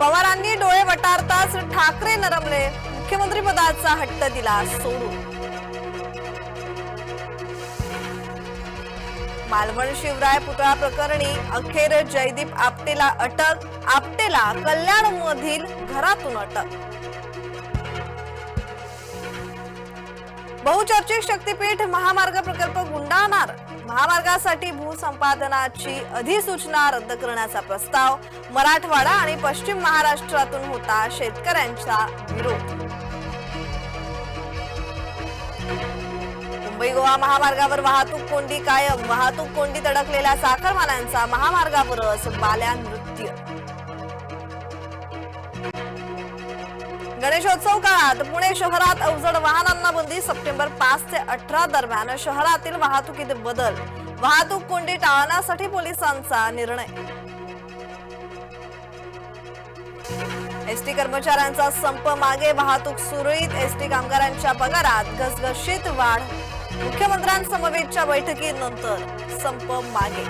पवारांनी डोळे वटारताच ठाकरे नरमले. मुख्यमंत्री पदाचा हट्ट दिला सोडून. मालवण शिवराय पुतळा प्रकरणी अखेर जयदीप आपटेला अटक आपटेला कल्याण मधील घरातून अटक. बहुचर्चित शक्तीपीठ महामार्ग प्रकल्प गुंडाळणार. महामार्गासाठी भूसंपादनाची अधिसूचना रद्द करण्याचा प्रस्ताव मराठवाडा आणि पश्चिम महाराष्ट्रातून होता शेतकऱ्यांचा विरोध. मुंबई गोवा महामार्गावर वाहतूक कोंडी कायम वाहतूक कोंडीत अडकलेल्या चाकरमान्यांचा महामार्गावरच बाल्या नृत्य गणेशोत्सव काळात पुणे शहरात अवजड वाहनांना बंदी सप्टेंबर पाच ते अठरा दरम्यान शहरातील वाहतुकीत बदल. वाहतूक कोंडी टाळण्यासाठी पोलिसांचा निर्णय. एसटी कर्मचाऱ्यांचा संप मागे वाहतूक सुरळीत एसटी कामगारांच्या पगारात घसघशीत वाढ. मुख्यमंत्र्यांसमवेतच्या बैठकीनंतर संप मागे.